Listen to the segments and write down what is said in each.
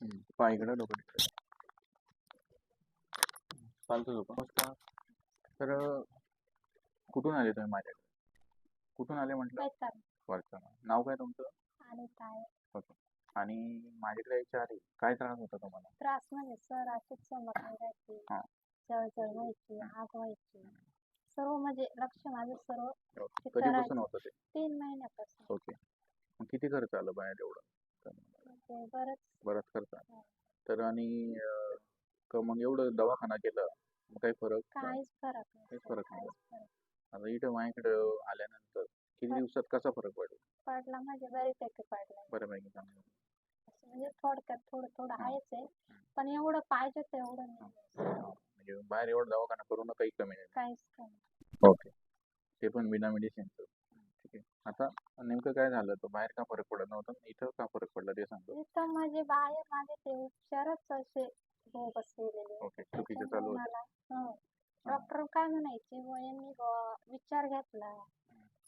पायकडं डोकं तिकडे. चालतं झोपा. नमस्कार. तर कुठून आले तुम्ही माझ्याकडे? कुठून आले म्हटलं? वरचं नाव काय तुमचं? आणि काय? आणि माझ्याकडे यायच्या आधी काय त्रास होता तुम्हाला? त्रास म्हणजे सर अशीच चमक नाही राहायची हा. जळजळ व्हायची आग व्हायची. सर्व म्हणजे लक्ष माझं सर्व ते कधीपासून. होतं ते? तीन महिन्यापासून. ओके. मग किती खर्च आलं बाहेर एवढं? बरंच. खर्च आला. तर आणि अं, क- मग एवढं दवाखाना केलं मग काही फरक काहीच फरक नाही काहीच फरक नाही. काहीच फरक आता इथं माझ्याकडे आल्यानंतर किती. दिवसात कसा फरक पडला? पडला म्हणजे बऱ्यापैकी पडला. बऱ्यापैकी चांगला. म्हणजे थोडक्यात थोडं थोडं. आहेच आहे पण एवढं पाहिजे तेवढं नाही. म्हणजे बाहेर एवढं दवाखाना करून काही कमी नाही काहीच कमी. ओके. ते पण बिना मेडिसिनचं. आहे नेमकं काय झालं? तो बाहेर का फरक पडत नव्हता? इथं का फरक पडला ते सांगतो इथं म्हणजे बाहेर माझे ते उपचारच असे हो बसलेले. ओके चुकीचं चालू होतं. मला डॉक्टर काय म्हणायचे? व यांनी बुवा विचार घेतला.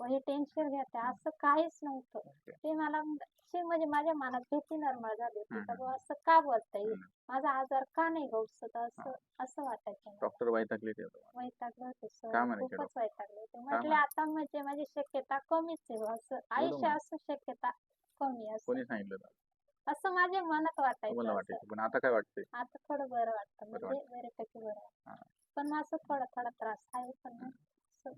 व हे टेन्शन घेते. असं काहीच नव्हतं. ते मला म्हणजे अशी म्हणजे माझ्या मनात भीती निर्माण झाली होती. का हम्म. बुवा असं का बोलता येईल. माझा आजार का नाही गौसत असं असं वाटायचं मला. डॉक्टर वैतागले ते तुम्हाला. वैतागले होते सर काय म्हणायचे खूपच वैतागले होते. म्हटले म्हणायचे? आता म्हणजे माझी शक्यता कमीच आहे बुवा असं. आयुष्य. असं शक्यता कमी असं. कोणी सांगितलं होतं? असं माझ्या मनात तुम्हाला वाटायचं असं. वाटायचं. पण आता काय वाटतंय? आता थोडं बरं वाटतं. बरं म्हणजे बऱ्यापैकी बरं हा. वाटतं पण मग असं थोडा थोडा त्रास आहे पण मग असं.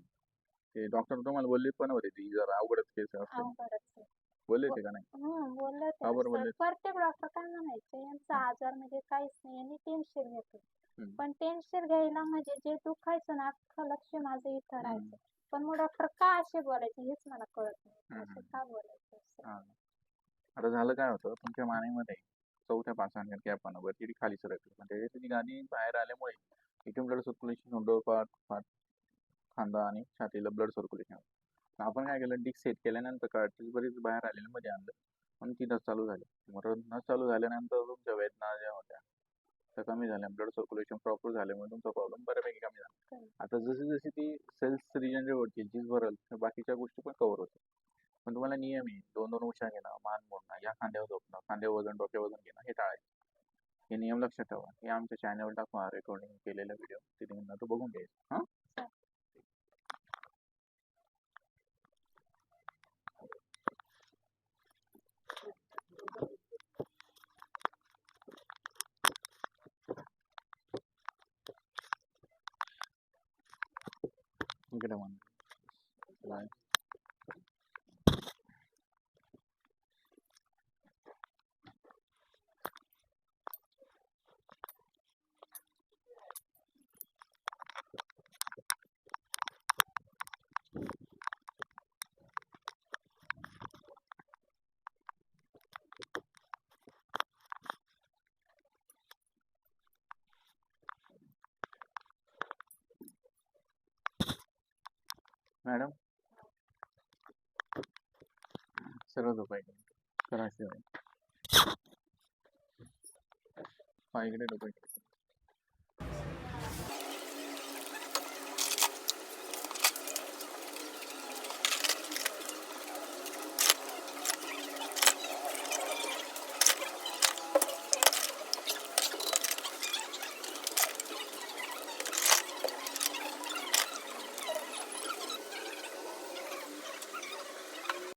ते डॉक्टर तुम्हाला बोलले पण होते ती जरा अवघडच केस असते अवघडच आहे. बोलले ते का नाही हं, बोलले का होते बरं ना बोलले? सर. प्रत्येक डॉक्टर काय म्हणायचे यांचा आजार म्हणजे काहीच नाही यांनी टेन्शन घेतो हम्म. पण टेन्शन घ्यायला म्हणजे जे दुखायचं ना अख्खं लक्ष माझं इथं. राहायचं पण मग डॉक्टर का असे बोलायचे हेच मला कळत नाही हम्म. असे का बोलायचे असं. हा. आता झालं काय होतं तुमच्या मानेमध्ये चौथ्या पाचांच्या गॅपानं वरती खाली सरकली म्हणजे त्याची ती गादी बाहेर आल्यामुळे इथून ब्लड सर्क्युलेशन डोळपाट पाठ खांदा आणि छातीला ब्लड सर्क्युलेशन आपण काय केलं डिक सेट केल्यानंतर कार्टेज बरीच बाहेर आलेली मध्ये आणलं. पण ती नस चालू झाली. मग नस चालू झाल्यानंतर तुमच्या वेदना ज्या होत्या त्या कमी झाल्या. ब्लड सर्क्युलेशन प्रॉपर झाल्यामुळे तुमचा प्रॉब्लेम बऱ्यापैकी कमी झाला. आता जशी जशी ती सेल्स रिजनरेट होती झीज भरल बाकीच्या गोष्टी पण कव्हर होतात. पण तुम्हाला नियम आहे दोन दोन उशा घेणं मान मोडणं या खांद्यावर झोपणं खांद्यावर वजन डोक्यावर वजन घेणं हे टाळायचं. हे नियम लक्षात ठेवा. हे आमच्या चॅनलवर टाकवा रेकॉर्डिंग केलेला व्हिडिओ ते तुम्ही तो बघून घ्यायचं. हां? इकडे मान बाय. मॅडम? सर्व उपाय करा शिवाय पाय इकडे